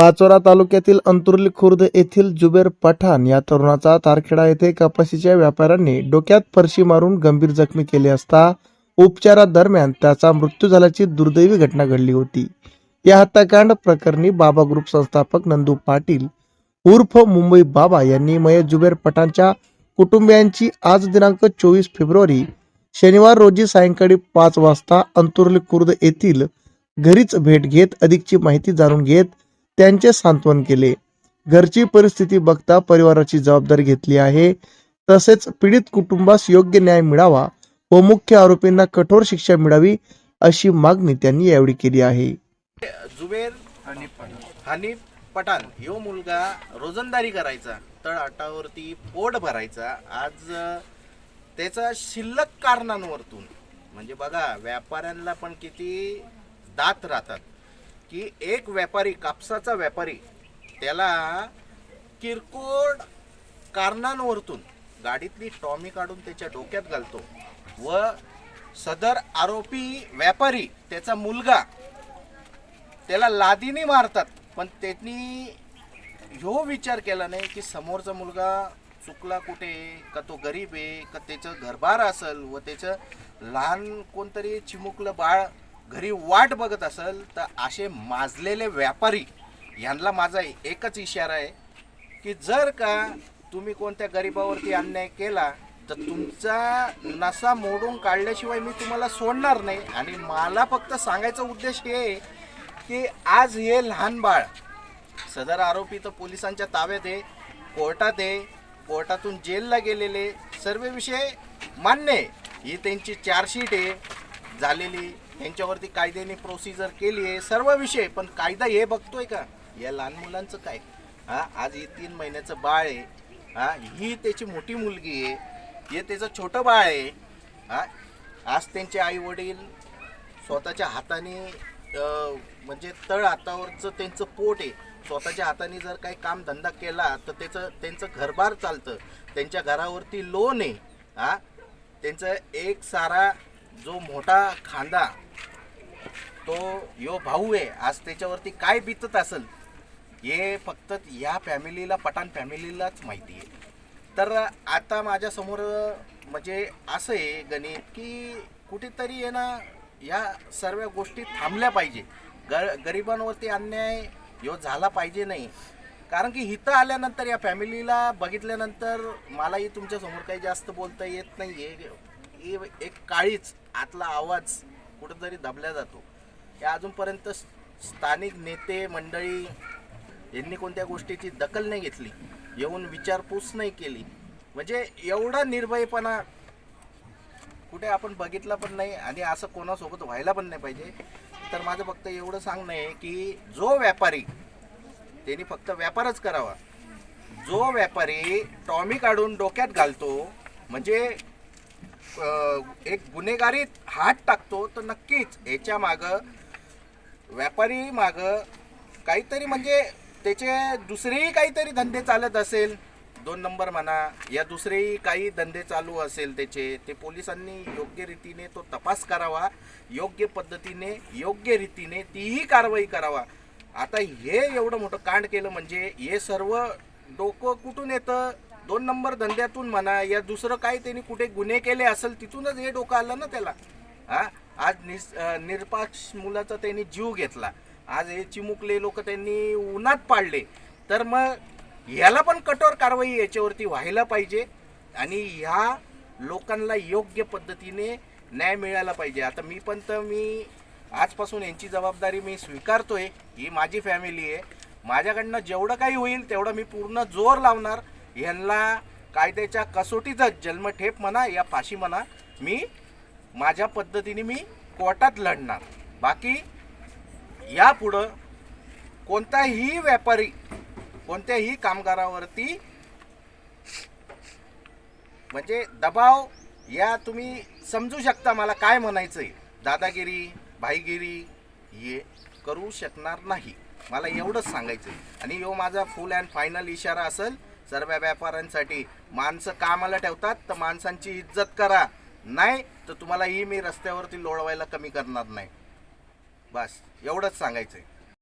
पाचोरा तालुक्यातील अंतुर्ली खुर्द येथील जुबेर पठाण या तरुणाचा तारखेडा येथे कपाशीच्या व्यापाऱ्यांनी डोक्यात फरशी मारून गंभीर जखमी केले असता उपचारादरम्यान त्याचा मृत्यू झाल्याची दुर्दैवी घटना घडली होती. या हत्याकांड प्रकरणी बाबा ग्रुप संस्थापक नंदू पाटील उर्फ मुंबई बाबा यांनी मयत जुबेर पठाणच्या कुटुंबियांची आज दिनांक चोवीस फेब्रुवारी शनिवार रोजी सायंकाळी पाच वाजता अंतुर्ली खुर्द येथील घरीच भेट घेत अधिकची माहिती जाणून घेत त्यांचे सांत्वन केले. घरची परिस्थिती बघता परिवाराची जबाबदारी घेतली आहे. तसेच पीडित कुटुंबास योग्य न्याय मिळावा व मुख्य आरोपींना कठोर शिक्षा मिळावी अशी मागणी त्यांनी यावेळी केली आहे. जुबेर हनीफ पठाण यो मुलगा रोजंदारी करायचा तळ आटावरती पोट भरायचा. आज त्याचा शिल्लक कारणांवरतून म्हणजे बघा व्यापाऱ्यांना पण किती दात राहतात. की एक व्यापारी कापसाचा व्यापारी त्याला किरकोळ कारणांवरतून गाडीतली टॉमी काढून त्याच्या डोक्यात घालतो व सदर आरोपी व्यापारी त्याचा मुलगा त्याला लादीने मारतात. पण त्यांनी ह्यो विचार केला नाही की समोरचा मुलगा चुकला कुठे का तो गरीब आहे का त्याचं घरबार असेल व त्याचं लहान कोणतरी चिमुकलं बाळ घरी वाट बघत असेल तर असे माजलेले व्यापारी यांना माझा एकच इशारा आहे की जर का तुम्ही कोणत्या गरिबावरती अन्याय केला तर तुमचा नसा मोडून काढल्याशिवाय मी तुम्हाला सोडणार नाही. आणि मला फक्त सांगायचा उद्देश हे आहे की आज हे लहान बाळ सदर आरोपी तर पोलिसांच्या ताब्यात आहे कोर्टात आहे कोर्टातून जेलला गेलेले सर्व विषय मान्य आहे. ही त्यांची चार्जशीट आहे झालेली त्यांच्यावरती कायद्याने प्रोसिजर केली आहे सर्व विषय पण कायदा हे बघतोय का? या लहान मुलांचं काय? हा आज ही तीन महिन्याचं बाळ आहे. हा ही त्याची मोठी मुलगी आहे. हे त्याचं छोटं बाळ आहे. हा आज त्यांचे आई वडील स्वतःच्या हाताने म्हणजे तळ हातावरचं त्यांचं पोट आहे. स्वतःच्या हाताने जर काही काम धंदा केला तर त्याचं त्यांचं घरबार चालतं. त्यांच्या घरावरती लोन आहे. हा त्यांचं एक सारा जो मोठा खांदा तो यो भाऊ आहे आज त्याच्यावरती काय बितत असेल हे फक्त या फॅमिलीला पठाण फॅमिलीलाच माहिती आहे. तर आता माझ्यासमोर म्हणजे असं आहे गणित की कुठेतरी आहे ना या सर्व गोष्टी थांबल्या पाहिजे. ग गरिबांवरती अन्याय यो झाला पाहिजे नाही. कारण की इथं आल्यानंतर या फॅमिलीला बघितल्यानंतर मलाही तुमच्यासमोर काही जास्त बोलता येत नाही आहे एक काळीच आतला आवाज कुठंतरी दबल्या जातो. हे अजूनपर्यंत स्थानिक नेते मंडळी यांनी कोणत्या गोष्टीची दखल नाही घेतली. येऊन विचारपूस नाही केली. म्हणजे एवढा निर्भयपणा कुठे आपण बघितला पण नाही आणि असं कोणासोबत व्हायला पण नाही पाहिजे. तर माझं फक्त एवढं सांगणं आहे की जो व्यापारी त्यांनी फक्त व्यापारच करावा. जो व्यापारी टॉमी काढून डोक्यात घालतो म्हणजे एक गुन्हेगारीत हात टाकतो तर नक्कीच याच्या मागं व्यापारी मागं काहीतरी म्हणजे त्याचे दुसरेही काहीतरी धंदे चालत असेल दोन नंबर म्हणा या दुसरेही काही धंदे चालू असेल त्याचे ते पोलिसांनी योग्य रीतीने तो तपास करावा योग्य पद्धतीने योग्य रीतीने तीही कारवाई करावा. आता हे एवढं मोठं कांड केलं म्हणजे हे सर्व डोकं कुठून येतं? दोन नंबर धंद्यातून म्हणा या दुसरं काही त्यांनी कुठे गुन्हे केले असेल तिथूनच हे डोकं आलं ना त्याला. हा? आज निस अं, निरपाक्ष मुलाचा त्यांनी जीव घेतला. आज हे चिमुकले लोक त्यांनी उन्हात पाडले. तर मग ह्याला पण कठोर कारवाई याच्यावरती व्हायला पाहिजे आणि ह्या लोकांना योग्य पद्धतीने न्याय मिळाला पाहिजे. आता मी पण तर मी आजपासून यांची जबाबदारी मी स्वीकारतोय. ही माझी फॅमिली आहे. माझ्याकडनं जेवढं काही होईल तेवढं मी पूर्ण जोर लावणार. ह्यांना कायद्याच्या कसोटीतच जन्मठेप म्हणा या फाशी म्हणा मी माझ्या पद्धतीने मी कोर्टात लढणार. बाकी यापुढं कोणताही व्यापारी कोणत्याही कामगारावरती म्हणजे दबाव या तुम्ही समजू शकता मला काय म्हणायचं आहे दादागिरी भाईगिरी हे करू शकणार नाही. मला एवढंच सांगायचं आहे आणि यो माझा फुल अँड फायनल इशारा असेल सर्व व्यापाऱ्यांसाठी माणसं कामाला ठेवतात तर माणसांची इज्जत करा. नाही तर तुम्हाला ही मी रस्त्यावरती लोळवायला कमी करणार नाही. बस एवढंच सांगायचं आहे